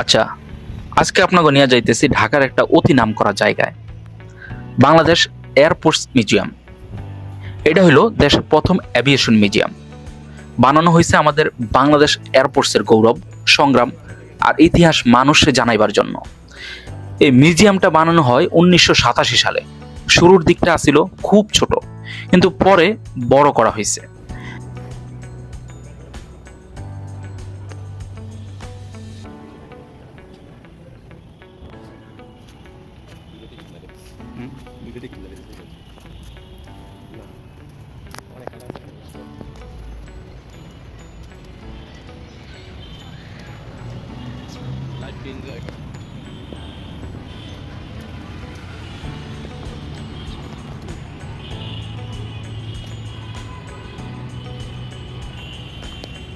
আচ্ছা আজকে আপনাকে নিয়ে যাইতেছি ঢাকার একটা অতি নাম করা জায়গায়। Bangladesh air force museum. এটা হলো দেশের প্রথম অ্যাভিয়েশন মিউজিয়াম। বানানো হয়েছে আমাদের বাংলাদেশ এয়ারফোর্সের গৌরব, সংগ্রাম আর ইতিহাস মানুষে জানাইবার জন্য। এই মিউজিয়ামটা বানানো হয় উনিশশো সাতাশি সালে। শুরুর দিকটা ছিল খুব ছোট, কিন্তু পরে বড় করা হয়েছে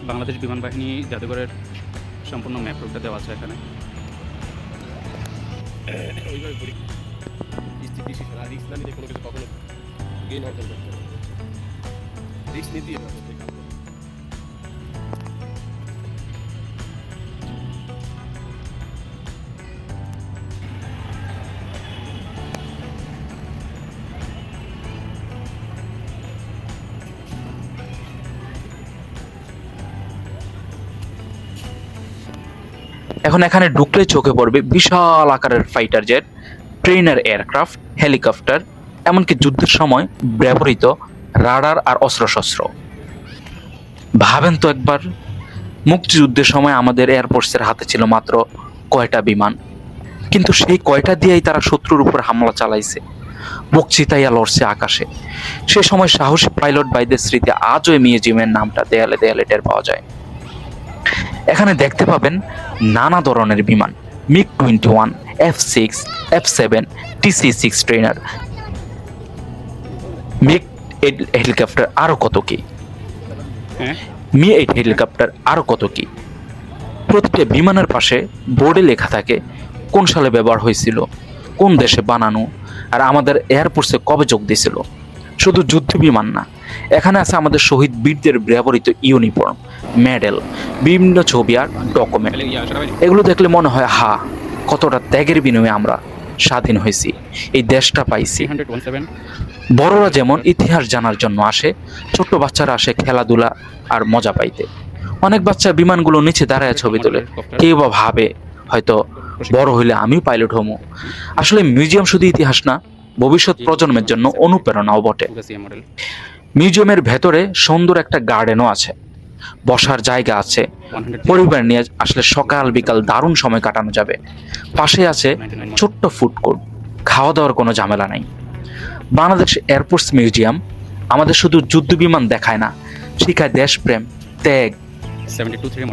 বাংলাদেশ বিমান বাহিনী জাদুঘরের সম্পূর্ণ ম্যাপ রুটটা দেওয়া আছে এখানে। না কোনো কিছু কখনো গেইন অর্জন করতে। এখন এখানে ঢুকলে চোখে পড়বে বিশাল আকারের fighter jet trainer aircraft, helicopter, এমনকি যুদ্ধের সময় ব্যবহৃত রাডার আর অস্ত্রশস্ত্র। ভাবেন তো একবার, মুক্তিযুদ্ধের সময় আমাদের এয়ারফোর্সের হাতে ছিল মাত্র কয়টা বিমান। কিন্তু সেই কয়টা দিয়েই তারা শত্রুর উপর হামলা চালাইছে। বকচিতাইয়া লড়ছে আকাশে। সে সময় সাহসী পাইলট বাইদের স্মৃতি আজও মিউজিয়ামের নামটা দেয়ালে দেয়ালে টের পাওয়া যায়। এখানে দেখতে পাবেন নানা ধরনের বিমান। MiG twenty one F six F seven TC six trainer MiG helicopter আরও কত কি? মি এইট হেলিকপ্টার আরও কত কি? প্রতিটা বিমানের পাশে বোর্ডে লেখা থাকে কোন সালে ব্যবহার হয়েছিল কোন দেশে বানানো আর আমাদের এয়ারফোর্সে কবে যোগ দিয়েছিল। শুধু যুদ্ধ বিমান না, এখানে আছে আমাদের শহীদ বীরদের ব্যবহৃত ইউনিফর্ম, মেডেল, বিভিন্ন ছবি আর ডকুমেন্ট এগুলো দেখলে মনে হয়, হা, কতটা ত্যাগের বিনিময়ে আমরা স্বাধীন হয়েছি, এই দেশটা পাইছি। বড়রা যেমন ইতিহাস জানার জন্য আসে, ছোট্ট বাচ্চারা আসে খেলাধুলা আর মজা পাইতে। অনেক বাচ্চা বিমানগুলো নিচে দাঁড়ায় ছবি তোলে। কেউ বা ভাবে, হয়তো বড় হইলে আমিও পাইলট হমু। আসলে মিউজিয়াম শুধু ইতিহাস না ভবিষ্যৎ প্রজন্মের জন্য অনুপ্রেরণাও বটে। মিউজিয়ামের ভেতরে সুন্দর একটা গার্ডেনও আছে। বসার জায়গা আছে। পরিবার নিয়ে আসলে সকাল, বিকাল দারুণ সময় কাটানো যাবে। পাশে আছে ছোট্ট ফুড কোর্ট। খাওয়া দাওয়ার কোনো ঝামেলা নাই। বাংলাদেশ এয়ারফোর্স মিউজিয়াম আমাদের শুধু যুদ্ধ বিমান দেখায় না, শিখায় দেশপ্রেম, ত্যাগ,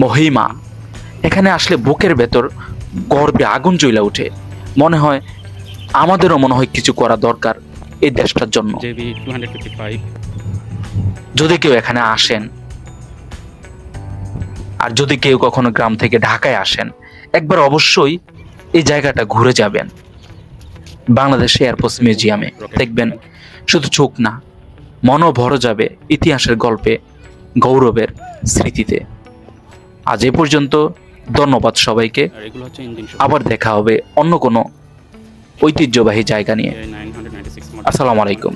মহিমা। এখানে আসলে বুকের ভেতর গর্বে আগুন জ্বলে ওঠে। মনে হয় আমাদেরও মনে হয় কিছু করা দরকার এই দেশটার জন্য। যদি কেউ এখানে আসেন আর যদি কেউ কখনো গ্রাম থেকে ঢাকায় আসেন একবার অবশ্যই এই জায়গাটা ঘুরে যাবেন। বাংলাদেশ এয়ারফোর্স মিউজিয়ামে দেখবেন শুধু চোখ না মনও ভরে যাবে ইতিহাসের গল্পে গৌরবের স্মৃতিতে। আজ এ পর্যন্ত ধন্যবাদ সবাইকে। আবার দেখা হবে অন্য কোনো ঐতিহ্যবাহী জায়গা নিয়ে। আসসালামু আলাইকুম।